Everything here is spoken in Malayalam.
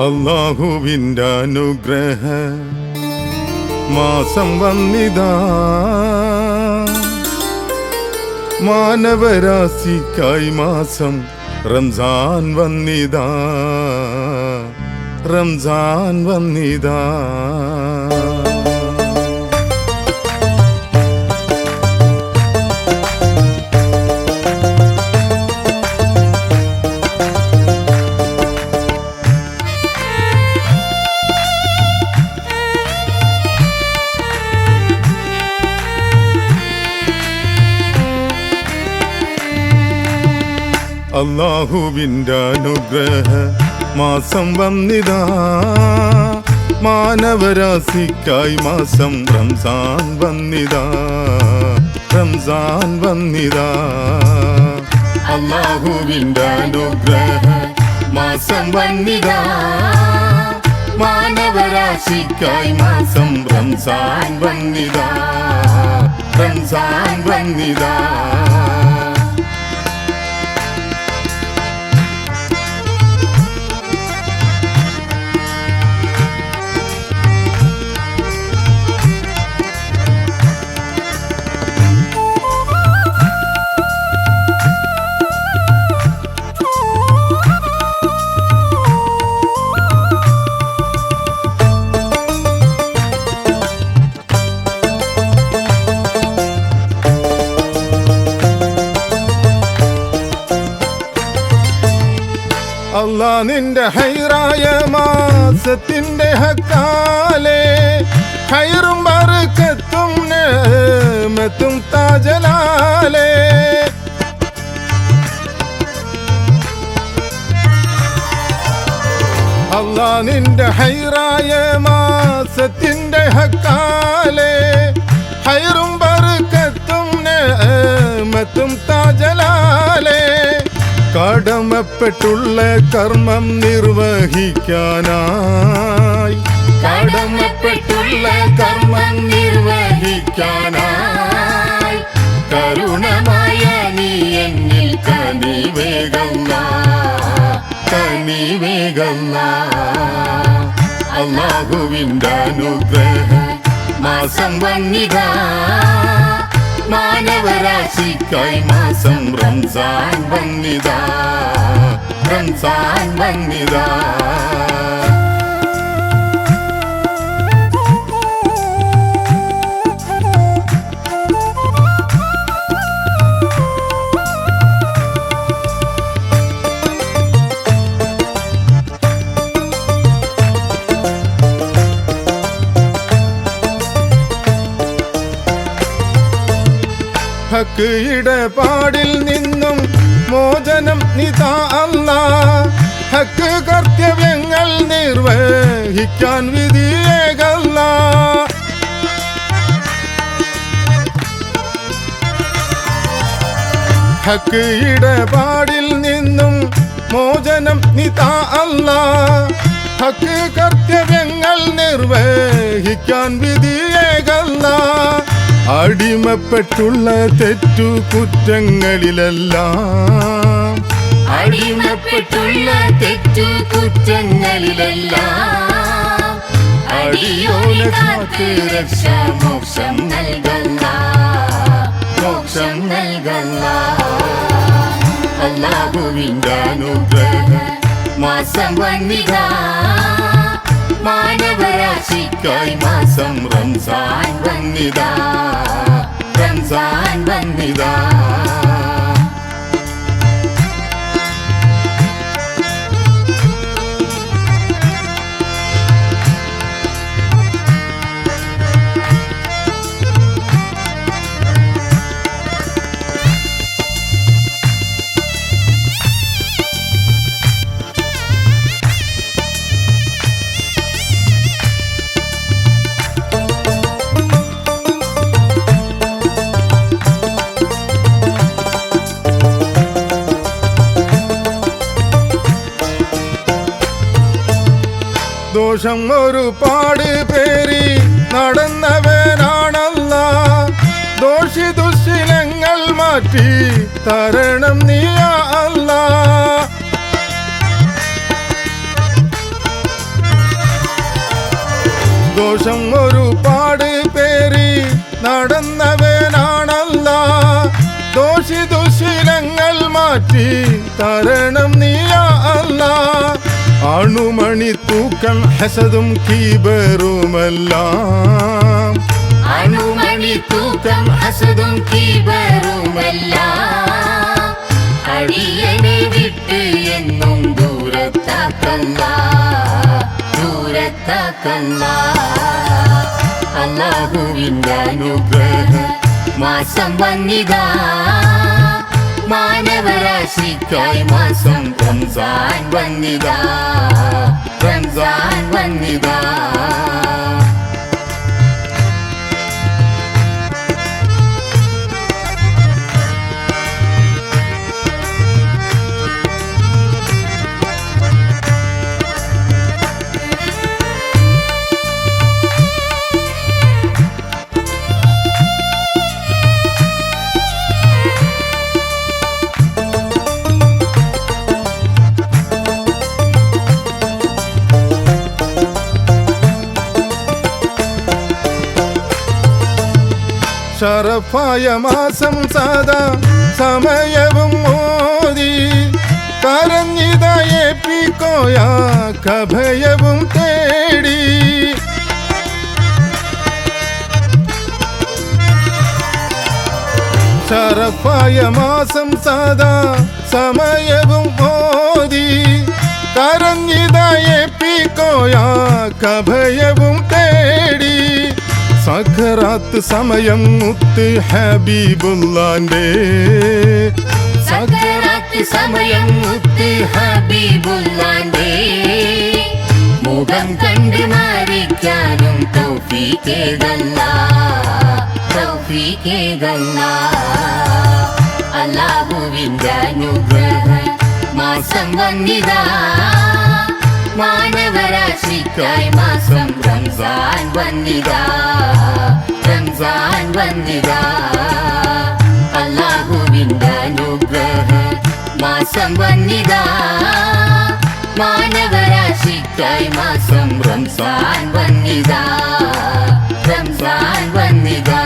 അള്ളാഹുവിന്റെ അനുഗ്രഹ മാസം വന്നിതാ. മാനവരാശിക്കായി മാസം റംസാൻ വന്നിതാ. റംസാൻ വന്നിതാ. അള്ളാഹുവിന്റെ അനുഗ്രഹ മാസം വന്നിതാ. മാനവരാശിക്കായി മാസം റംസാൻ വന്നിതാ. റംസാൻ വന്നിതാ. അള്ളാഹുവിന്റെ അനുഗ്രഹ മാസം വന്നിതാ. മാനവരാശിക്കായി മാസം റംസാൻ വന്നിതാ. റംസാൻ വന്നിതാ. നിന്റെ ഹൈറായ മാസത്തിന്റെ ഹക്കാലെ. ഹൈറും ബർക്കത്തും നേമത്തും താജലാലേ. അള്ളാ നിന്റെ ഹൈറായ മാസത്തിന്റെ ഹക്കാലെ. ഹൈറും കടമപ്പെട്ടുള്ള കർമ്മം നിർവഹിക്കാനായി. കടമപ്പെട്ടുള്ള കർമ്മം നിർവഹിക്കാനായി. കരുണമായ നീ എന്നിൽ കനി വേഗം അള്ളാഹുവിന്റെ അനുഗ്രഹ മാസം വന്നിതാ. മാനവരാശിക്കായി മാസം റംസാൻ വന്നിതാ റംസാൻ വന്നിതാ ഹക്ക് ഇടപാടിൽ നിന്നും മോചനം നിതാ അല്ല. ഹക്ക് കർത്തവ്യങ്ങൾ നിർവഹിക്കാൻ വിധിയേകല്ല ഹക്ക് ഇടപാടിൽ നിന്നും മോചനം നിതാ അല്ല. ഹക്ക് കർത്തവ്യങ്ങൾ നിർവഹിക്കാൻ വിധിയേകല്ല അടിമപ്പെട്ടുള്ള തെറ്റു കുറ്റങ്ങളിലെല്ലാം. അടിമപ്പെട്ടുള്ള തെറ്റു കുറ്റങ്ങളിലെല്ലാം. അടിയോല കാത്ത് രക്ഷ മോക്ഷം നൽകല്ല. മോക്ഷം നൽകല്ല. അല്ലാഹുവിന്റെ അനുഗ്രഹ മാസം വന്നിതാ. മാനവരാശിക്കായി മാസം റംസാൻ വന്നിതാ റംസാൻ വന്നിതാ ദോഷം ഒരുപാട് പേരി നടന്നവനാണല്ല ദോഷി ദുശീലങ്ങൾ മാറ്റി തരണം നീയ അല്ല. ദോഷം ഒരുപാട് പേരി നടന്നവനാണല്ല ദോഷി ദുശീലങ്ങൾ മാറ്റി തരണം നീയാ അണുമണി തൂക്കം ഹസതും കീബറുമെല്ലാം. അണുമണിത്തൂക്കം ഹസതും കീബറുമെല്ലാം. അടിയനെ വിട്ട് എന്നും ദൂരത്താക്കല്ല ദൂരത്താക്കല്ല അല്ലാഹുവിന്റെ അനുഗ്രഹം മാസം വന്നിതാ. മാനവരാശിക്കായി മാസം റംസാൻ വന്നിതാ റംസാൻ വന്നിതാ ഷറഫായ മാസം സദാ സമയവും മോദി കരഞ്ഞിതയേപ്പിക്കോയ കഭയവും തേടി. ഷറഫായ മാസം സദാ സമയവും മോദി കരഞ്ഞിതയേപ്പിക്കോയ കഭയവും തേടി സഖറാത്ത് സമയം മുത്ത് ഹബീബുല്ലാന്റെ. സഖറാത്ത് സമയം മുത്ത് ഹബീബുല്ലാന്റെ. മുഖം കണ്ട് മാറിക്കാനും തൗഫീക്കേതല്ല തൗഫീക്കേതല്ല അല്ലാഹുവിന്റെ അനുഗ്രഹം മാസം വന്നിതാ. മാനവരാശിക്കായി മാസം റംസാൻ വന്നിതാ റംസാൻ വന്നിതാ അല്ലാഹുവിന്റെ അനുഗ്രഹ മാസം വന്നിതാ മാനവരാശിക്കായി മാസം റംസാൻ വന്നിതാ റംസാൻ വന്നിതാ